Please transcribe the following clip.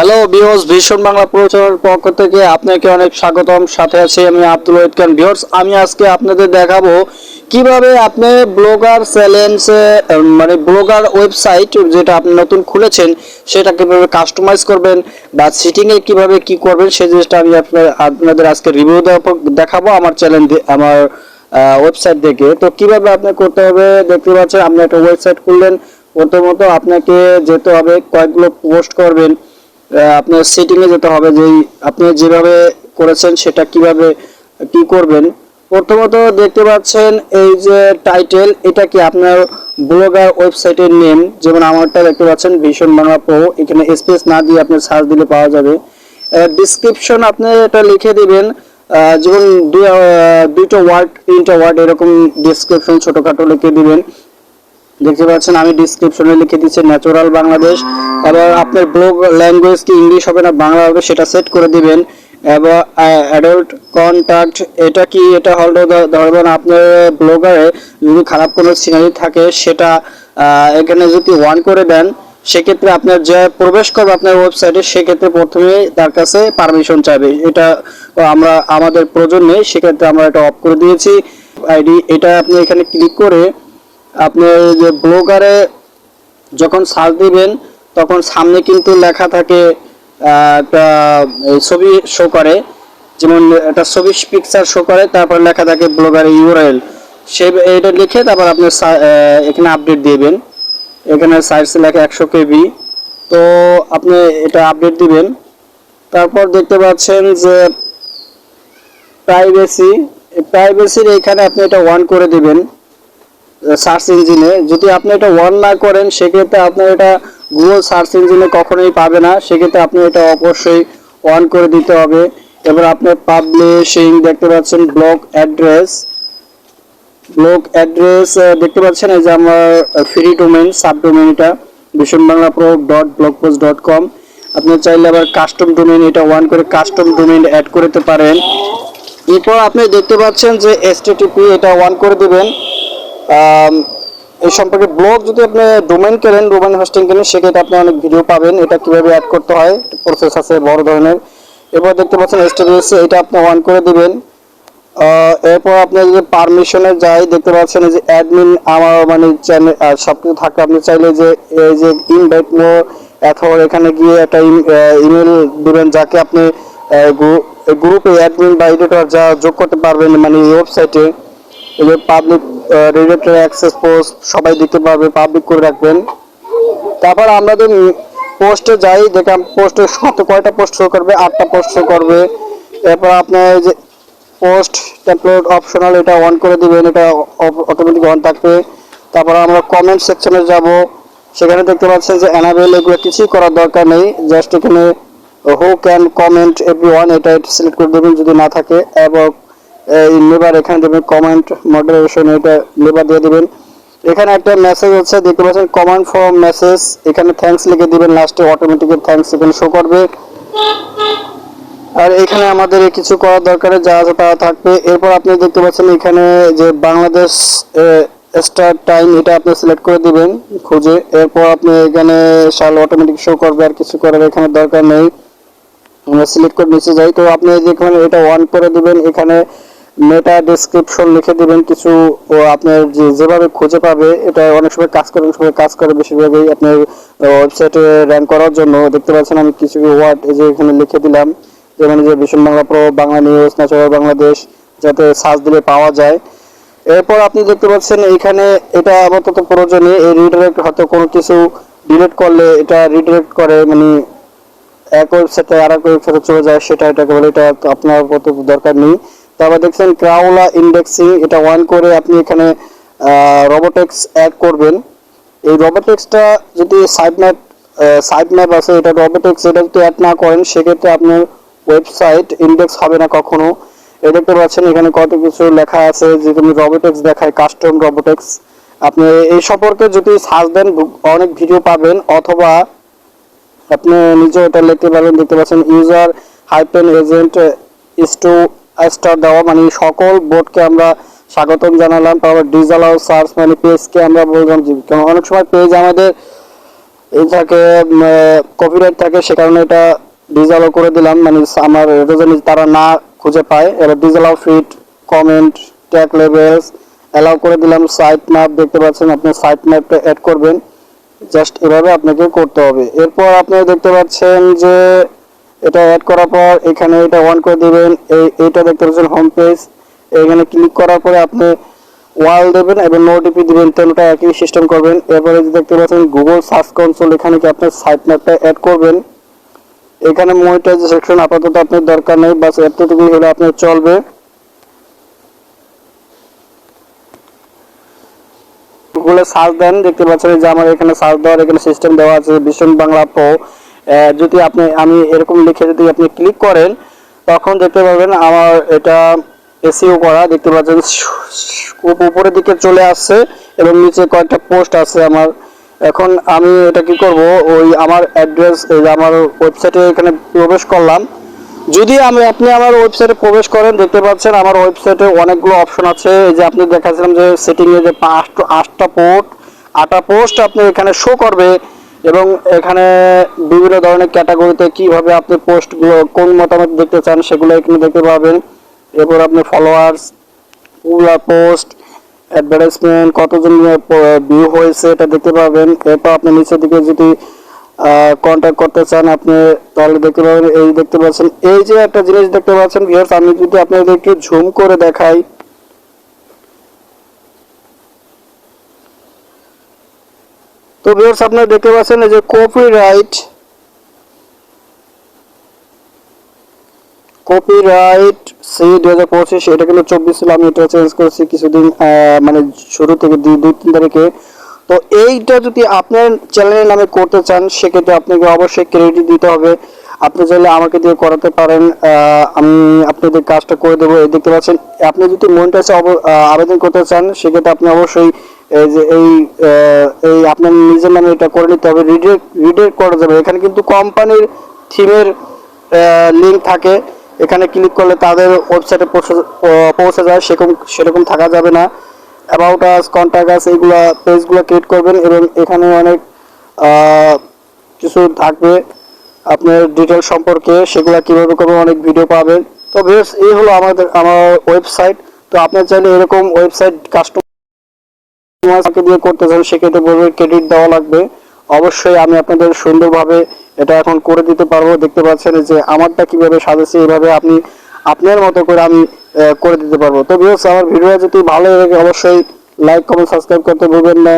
Hello বিহস ভীষণ বাংলা প্রচারের পক্ষ থেকে আপনাকে অনেক স্বাগতম। সাথে আছি আমি আব্দুল ওয়েদ খান। বিহর্স আমি আজকে আপনাদের দেখাবো কীভাবে আপনি ব্লগার চ্যালেঞ্জ মানে ব্লগার ওয়েবসাইট যেটা আপনি নতুন খুলেছেন, সেটা কীভাবে কাস্টমাইজ করবেন বা সিটিংয়ে কীভাবে কি করবেন, সেই জিনিসটা আমি আপনার- আপনাদের আজকে রিভিউ দেখাবো আমার চ্যানেল আমার ওয়েবসাইট থেকে তো কীভাবে আপনি করতে হবে, দেখতে পাচ্ছেন, আপনি একটা ওয়েবসাইট খুললেন, প্রথমত আপনাকে যেতে হবে কয়েকগুলো পোস্ট করবেন। আপনার সেটিং এ যেতে হবে যে আপনি যেভাবে করেছেন সেটা কীভাবে কি করবেন। প্রথমত দেখতে পাচ্ছেন এই যে টাইটেল এটা কি আপনার ব্লগার ওয়েবসাইটের নেম যেমন আমারটা দেখতে পাচ্ছেন, ভীষণ বাংলা প্রো এখানে স্পেস না দিয়ে আপনি সার্চ দিলে পাওয়া যাবে। ডিসক্রিপশন আপনি এটা লিখে দিবেন। যেমন দুইটা ওয়ার্ড তিনটা ওয়ার্ড এরকম ডিসক্রিপশন ছোটখাটো লিখে দিবেন। দেখতে পাচ্ছেন, আমি ডিসক্রিপশনে লিখে দিচ্ছি ন্যাচারাল বাংলাদেশ এবার আপনার ব্লগ ল্যাঙ্গুয়েজ কি ইংলিশ হবে না, বাংলা হবে, সেটা সেট করে দিবেন। এবং অ্যাডাল্ট কন্ট্যাক্ট এটা কি, এটা হলো ধরবেন আপনার ব্লগারে যদি খারাপ কোনো সিনারি থাকে, সেটা এখানে যদি ওয়ান করে দেন, সেক্ষেত্রে আপনার যে প্রবেশ করবে আপনার ওয়েবসাইটে সেক্ষেত্রে প্রথমে তার কাছে পারমিশন চাইবে। এটা আমরা, আমাদের প্রয়োজন নেই, সেক্ষেত্রে আমরা এটা অফ করে দিয়েছি। আইডি, এটা আপনি এখানে ক্লিক করে আপনি যে ব্লগারে যখন সার্চ দিবেন, তখন সামনে কিন্তু লেখা থাকে একটা ছবি শো করে। যেমন একটা ছবি পিকচার শো করে, তারপর লেখা থাকে ব্লগার ইউআরএল। সে এটা লিখে তারপর আপনি এখানে আপডেট দিবেন। এখানে সাইজ লেখা একশো কেবি। তো আপনি এটা আপডেট দিবেন। তারপর দেখতে পাচ্ছেন যে প্রাইভেসি প্রাইভেসির এখানে আপনি এটা ওয়ান করে দিবেন। সার্চ ইঞ্জিনে। যদি আপনি এটা ওয়ান না করেন, সেক্ষেত্রে আপনার এটা গুগল সার্চ ইঞ্জিনে কখনোই পাবে না। সেক্ষেত্রে আপনি এটা অবশ্যই অন করে দিতে হবে। এবার আপনার পাবলিশিং দেখতে পাচ্ছেন ব্লক অ্যাড্রেস ব্লক অ্যাড্রেস দেখতে পাচ্ছেন এই যে আমার ফ্রি ডোমেন সাব ডোমেন এটা ভীষণ Bangla pro dot blogspot dot com আপনি চাইলে আবার কাস্টম ডোমেন এটা ওয়ান করে কাস্টম ডোমেন অ্যাড করতে পারেন। এরপর আপনি দেখতে পাচ্ছেন যে এসটিটিপি এটা ওয়ান করে দিবেন। এই সম্পর্কে ব্লগ যদি আপনি ডোমেন কেনেন ডোমেন হোস্টিং কেনেন, সেক্ষেত্রে আপনি অনেক ভিডিও পাবেন। এটা কীভাবে অ্যাড করতে হয় প্রসেস আছে, বড় ধরনের। এরপর দেখতে পাচ্ছেন এসটিপিএস এটা আপনি অন করে দিবেন। এরপর আপনি যদি পারমিশনে যাই, দেখতে পাচ্ছেন যে অ্যাডমিন আমার মানে চ্যানেল সব কিছু থাকে। আপনি চাইলে যে, এই যে ইনভাইট মো অথবা এখানে গিয়ে একটা ইমেল দিবেন, যাকে আপনি গ্রুপে অ্যাডমিন বা এডিটর যা যোগ করতে পারবেন মানে ওয়েবসাইটে পাবলিক রিলেটেড অ্যাক্সেস পোস্ট সবাই দেখতে পারবে পাবলিক করে রাখবেন। তারপর আমরা যদি পোস্টে যাই, দেখলাম পোস্টে কত কয়টা পোস্ট শো করবে? আটটা পোস্ট শো করবে। এরপর আপনার যে পোস্ট টেমপ্লেট অপশনাল এটা অন করে দিবেন, এটা অটোমেটিক অন থাকবে। তারপর আমরা কমেন্ট সেকশনে যাব। সেখানে দেখতে পাচ্ছেন যে অ্যানাবেল এগুলো কিছুই করার দরকার নেই। জাস্ট এখানে who can comment every one এটা সিলেক্ট করে দেবেন যদি না থাকে। এবং এই নেবার এখানে দেবেন কমেন্ট মডারেশন এটা লেবার দিয়ে দেবেন। এখানে একটা মেসেজ আছে, দেখতে পাচ্ছেন কমান্ড ফর মেসেজ এখানে থ্যাঙ্কস লিখে দিবেন লাস্টে অটোমেটিক থ্যাঙ্কস এখানে শো করবে। আর এখানে আমাদের কিছু করার দরকার, যা আছে তা থাকবে। এরপর আপনি দেখতে পাচ্ছেন, এখানে যে বাংলাদেশ স্টার টাইম এটা আপনি সিলেক্ট করে দিবেন, খুঁজে। এরপর আপনি এখানে সাল অটোমেটিক শো করবে, আর কিছু করার এখানে দরকার নেই। আমরা সিলেক্ট করে নিচে যাই। তো আপনি যেখানে এটা অন করে দিবেন। এখানে মেটা ডেসক্রিপশন লিখে দিবেন কিছু আপনার যে যেভাবে খুঁজে পাবে, এটা অনেক সময় কাজ করে, অনেক সময় কাজ করে বেশিরভাগই আপনার ওয়েবসাইটে র্যাঙ্ক করার জন্য। দেখতে পাচ্ছেন আমি কিছু ওয়ার্ড যে এখানে লিখে দিলাম, যেমন যে ভীষণ Bangla pro Bangla news natural Bangladesh, যাতে সার্চ দিলে পাওয়া যায়। এরপর আপনি দেখতে পাচ্ছেন এইখানে এটা আপাতত প্রয়োজনীয়, এই রিডাইরেক্ট হয়তো কোনো কিছু ডিলিট করলে এটা রিডাইরেক্ট করে মানে এক ওয়েবসাইটে আর এক ওয়েবসাইটে চলে যায়, সেটা এটাকে বলে এটা আপনার কত দরকার নেই। তারপর দেখছেন ক্রাউলা ইন্ডেক্সিং এটা ওয়ান করে আপনি এখানে রোবোটেক্স অ্যাড করবেন। এই রোবোটেক্সটা যদি সাইড ম্যাপ সাইড ম্যাপ আছে, এটা রোবোটেক্স এটা যদি অ্যাড না করেন, সেক্ষেত্রে আপনার ওয়েবসাইট ইন্ডেক্স হবে না কখনো। এই দেখতে পাচ্ছেন, এখানে কত কিছু লেখা আছে যে তুমি রোবোটেক্স দেখায় কাস্টম রোবোটেক্স আপনি এই সম্পর্কে যদি সার্চ দেন, অনেক ভিডিও পাবেন, অথবা আপনি নিজে এটা লিখতে পারবেন। দেখতে পাচ্ছেন user hyphen agent is to star দেওয়া মানে সকল বোর্ডকে আমরা স্বাগতম জানালাম। তারপর ডিজালাও সার্চ মানে পেজকে আমরা বললাম যে অনেক সময় পেজ আমাদের এই থাকে কপিরাইট থাকে, সে কারণে এটা ডিজালো করে দিলাম। মানে আমার এটা তারা না খুঁজে পায়। এবার ডিজেল ডিজালাও ফিট কমেন্ট ট্যাগ লেভেলস অ্যালাউ করে দিলাম। সাইট ম্যাপ দেখতে পাচ্ছেন, আপনি সাইট ম্যাপটা অ্যাড করবেন। জাস্ট এভাবে আপনাকে করতে হবে। এরপর আপনি দেখতে পাচ্ছেন যে এটা অ্যাড করার পর এখানে এটা অন করে দিবেন। এই, এইটা দেখতে পাচ্ছেন হোম পেজ এখানে ক্লিক করার পরে আপনি ওয়াল দেবেন এবং নো টিপি দিবেন তেলটা একই সিস্টেম করবেন। এরপরে দেখতে পাচ্ছেন গুগল সার্চ কনসোল এখানে কি আপনার সাইট ম্যাপটা অ্যাড করবেন? এখানে মনিটাইজ সেকশন আপাতত আপনার দরকার নেই, বাস এতটুকুই হলে আপনার চলবে। গুগলে সার্চ দেন, দেখতে পাচ্ছেন যে আমার এখানে সার্চ দেওয়ার এখানে সিস্টেম দেওয়া আছে ভীষণ বাংলা প্রো যদি আপনি, আমি এরকম লিখে যদি আপনি ক্লিক করেন, তখন দেখতে পাবেন আমার এটা এসিও করা, দেখতে পাচ্ছেন খুব উপরের দিকে চলে আসছে এবং নিচে কয়েকটা পোস্ট আছে আমার। এখন আমি এটা কি করব? ওই আমার অ্যাড্রেস এই আমার ওয়েবসাইটে এখানে প্রবেশ করলাম। যদি আমি, আপনি আমার ওয়েবসাইটে প্রবেশ করেন, দেখতে পাচ্ছেন আমার ওয়েবসাইটে অনেকগুলো অপশন আছে। এই যে আপনি দেখাচ্ছিলাম যে সেটিংয়ে যে পাঁচটা, আটটা পোর্ট আটটা পোস্ট আপনি এখানে শো করবে। এবং এখানে বিভিন্ন ধরনের ক্যাটাগরিতে কীভাবে আপনি পোস্টগুলো কোন মতামত দেখতে চান সেগুলো এখানে দেখতে পাবেন। এরপর আপনি ফলোয়ার্স পুরা পোস্ট অ্যাডভার্টাইজমেন্ট কতজন ভিউ হয়েছে এটা দেখতে পাবেন। এরপর আপনি নিচের দিকে যদি কন্ট্যাক্ট করতে চান আপনি তাহলে দেখতে পাবেন, এই দেখতে পাচ্ছেন। এই যে একটা জিনিস দেখতে পাচ্ছেন ভিউয়ার্স আমি যদি আপনাদেরকে ঝুম করে দেখাই তো ভিউয়ার্স আপনারা দেখতে পাচ্ছেন এই যে কপিরাইট কপিরাইট সি দুই হাজার পঁচিশ, এটা কিন্তু চব্বিশ ছিল, আমি এটা চেঞ্জ করেছি কিছুদিন মানে শুরু থেকে দুই দুই, তিন তারিখে। তো এইটা যদি আপনার চ্যানেলের নামে করতে চান, সেক্ষেত্রে আপনাকে অবশ্যই ক্রেডিট দিতে হবে। আপনি চাইলে আমাকে দিয়ে করাতে পারেন আমি আপনাদের কাজটা করে দেবো। দেখতে পাচ্ছেন, আপনি যদি মনিটাইজে আবেদন করতে চান, সেক্ষেত্রে আপনি অবশ্যই এই যে এই এই আপনার নিজের নামে এটা করে নিতে হবে রিডেক্ট রিডেক্ট করা যাবে। এখানে কিন্তু কোম্পানির থিমের লিঙ্ক থাকে। এখানে ক্লিক করলে তাদের ওয়েবসাইটে পৌঁছে যায়। সেরকম সেরকম থাকা যাবে না। অ্যাবাউট আস কন্ট্যাক্ট আস এইগুলো পেজগুলো ক্রিয়েট করবেন এবং এখানে অনেক কিছু থাকবে আপনার ডিটেল সম্পর্কে। সেগুলো কীভাবে করবেন, অনেক ভিডিও পাবেন। তো বেশ এই হলো আমাদের, আমার ওয়েবসাইট তো আপনার চাইলে এরকম ওয়েবসাইট কাস্টমারকে দিয়ে করতে চান, সেক্ষেত্রে বলবে ক্রেডিট দেওয়া লাগবে। অবশ্যই আমি আপনাদের সুন্দরভাবে এটা এখন করে দিতে পারব। দেখতে পাচ্ছেন যে আমারটা কীভাবে সাজাচ্ছি, এইভাবে আপনি আপনার মতো করে আমি করে দিতে পারব। তো ভিউয়ার্স আমার ভিডিও যদি ভালো লাগে, অবশ্যই লাইক কমেন্ট সাবস্ক্রাইব করতে ভুলবেন না।